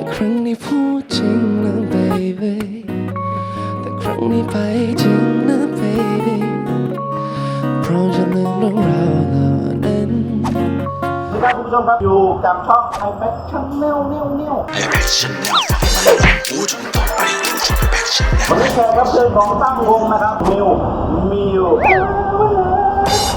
แต่ครั้งนี้พูดจริงนะ baby แต่ครั้งนี้ไปจริงนะ baby พร้อมจะลืมเรื่องราวเหล่านั้น สวัสดีครับคุณผู้ชมครับอยู่กับช่องไอแบ็คชั่นแนลเนียวเนียวไอแพชชั่นแนลฟังมันนะพูดต่อไปดูช่องไอแพชชั่นแนลวันนี้แขกรับเชิญของตั้งวงนะครับมิวมิว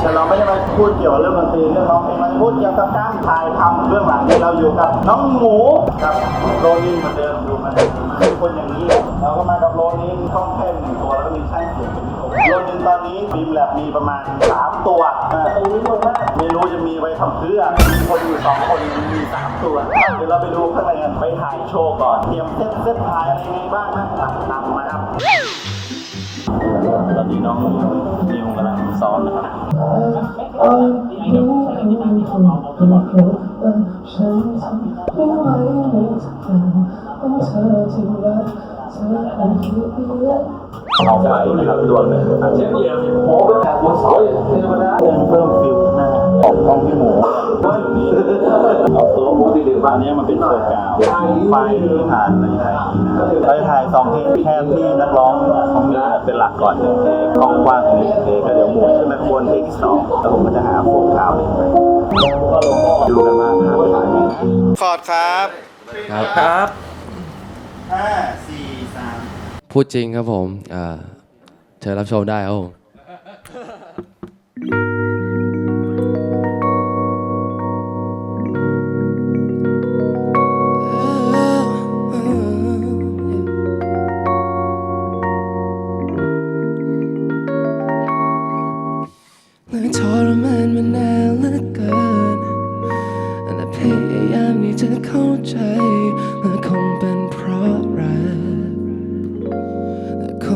แต่เราไม่ได้มาพูดเกี่ยวกับเรื่องดนตรีเรื่องร้องเพลงเราจะพูดเกี่ยวกับการถ่ายทำเรื่องหลังเราอยู่กับน้องหมูกับโรนินเหมือนเดิมดูมาเป็นคนอย่างนี้ เราก็มากับโรนินต้องแค่หนึ่งตัวแล้วก็มีช่างเสียงเป็นตัวโรนินตอนนี้บีมแลบมีประมาณสามตัวอ่าตรงนี้ลงมากไม่รู้จะมีไว้ทำเพื่อมีคนอยู่สองคนมีสามตัวเดี๋ยวเราไปดูข้างในกันไปถ่ายโชว์ก่อนเตรียมเซตเซตถ่ายอะไรไงบ้างนะตามมาครับตอนนี้น้องนิวกำลัง ซ้อมนะครับฉันทำไม่ไหวในกอย่างของเธอที่รักเธอคงคิดเยอะเอาไปนะครับดวงหนึ่งอันเช่นเดียวโม้เป็นแบบบนเสาอย่างธรรมดาเพิ่ม อันนี้มันเป็นเปิดกาวไฟผ่านอะไรถ่ายเราจะถ่ายสองเพลงแค่ที่นักร้องของมีเป็นหลักก่อนหนึ่งเพลงกล้องกว้างหนึ่งเพลงก็เดี๋ยวหมุนขึ้นไปข้างบนเพลงที่สองแล้วผมก็จะหาโฟมขาวเลยดูกันว่าภาพเป็นยังไงฟอร์ดครับครับครับห้าสี่สามพูดจริงครับผมอ่าเชิญรับชมได้ครับผม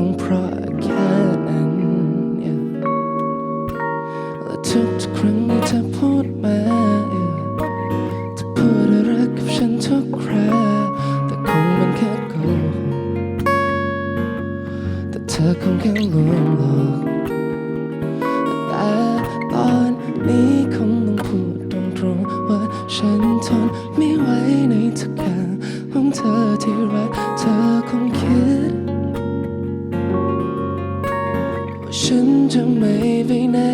งเพราะแค่นั้นและทุกครั้งที่เธอพูดมาเธอพูดว่ารักกับฉันทุกคราแต่คงมันแค่โกหกแต่เธอคงแค่ลวงหลอกแต่ตอนนี้คงต้องพูดตรงๆว่าฉันทนไม่ไหวในทุกอย่างของเธอที่รักเธอคงคิด ฉันจ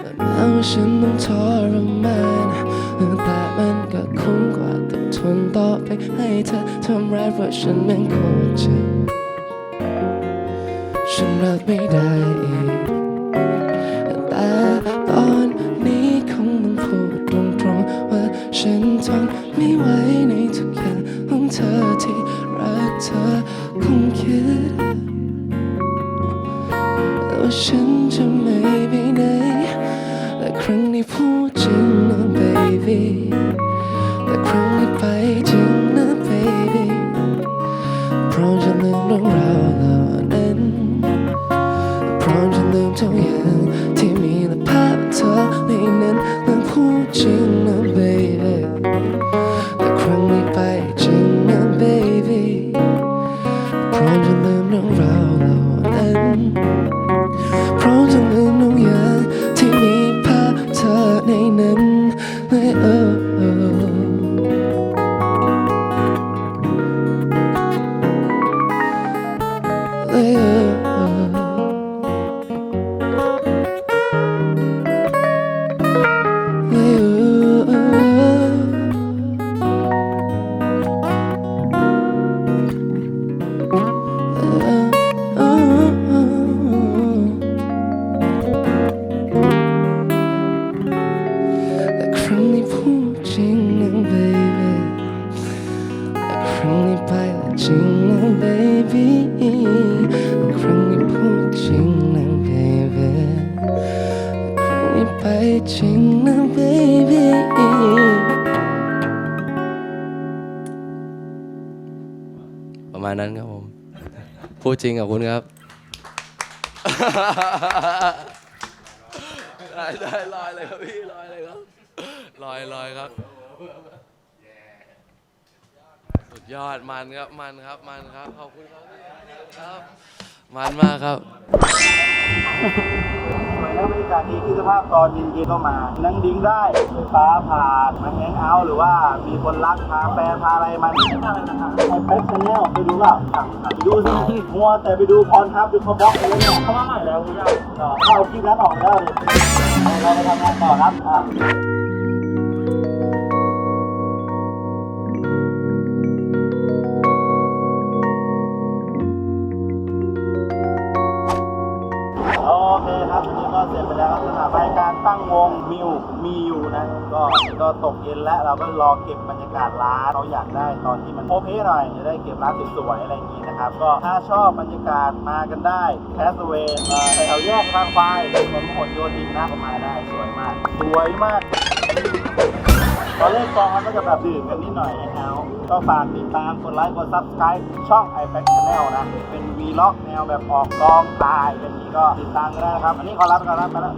แต่แม้ว่าฉันต้องทรมานแต่มันก็คุ้มกว่าต้องทนต่อไปให้เธอทำร้ายเพราะฉันแม่งโคตรเจ็บฉันรับไม่ได้อีกแต่ตอนนี้คงต้องพูดตรงๆว่าฉันทนไม่ไหวในทุกอย่างของเธอที่รักเธอคงคิดว่าฉันจะไม่ ครั้งนี้พูดจริงนะ baby แต่ครั้งนี้ไปจริงนะ baby พร้อมจะลืมเรื่องราวเหล่านั้นพร้อมจะลืมทุกอย่างที่มีและภาพเธอในนั้นและพูดจริงนะ baby แต่ครั้งนี้ไปจริงนะ baby พร้อมจะลืมเรื่องราวเหล่านั้นพร้อมจะลืมทุกอย่าง ปและจริงนะ baby ครั้งนี้พูดจริงนะ baby ครั้งนี้ไปจริงนะ baby ประมาณนั้นครับผม พูดจริงกับคุณครับลอยลอยเลยครับพี่ลอยเลยครับลอยลอยครับ สุดยอดมันครับมันครับมันครับขอบคุณครับครับ มันมากครับสวยนะบรรยากาศดีคือสภาพตอนเย็นๆก็มา นั่งดิ้งได้ฟ้าผ่ามาแฮงเอาท์หรือว่ามีคนรักพาแฟนพาอะไรมาอะไรนะครับไอ้แป๊บชาแนลไปดูเปล่าไปดูสิมัวแต่ไปดูพรทับดูเขาบล็อกไปแล้วเนี่ยเขามาใหม่แล้วคุณย่าเขาเอาคลิปนั้นออกแล้วดิเราไปทำงานต่อครับ ไปแล้วครับสำหรับรายการตั้งวงมิวมีอยู่นะ ก็ก็ตกเย็นแล้วเราก็รอเก็บบรรยากาศร้านเราอยากได้ตอนที่มันโอเพหน่อยจะได้เก็บร้านสวยๆอะไรอย่างนี้นะครับ ก็ถ้าชอบบรรยากาศมากันได้แคสเวนแถวแยกทางไฟถนนพหลโยธินหน้าประมาได้สวยมาก สวยมาก ตอนเล่นกองมันก็จะแบบดื่มกันนิดหน่อยนะครับก็ฝากติดตามกดไลค์กดซับสไคร b ์ช่อง i p a d Channel นะ เป็นวีล็อกแนวแบบออกกองตายอย่างนี้ก็ติดตามกันได้นะครับ อันนี้ขอรับก่อนนะไปแล้ว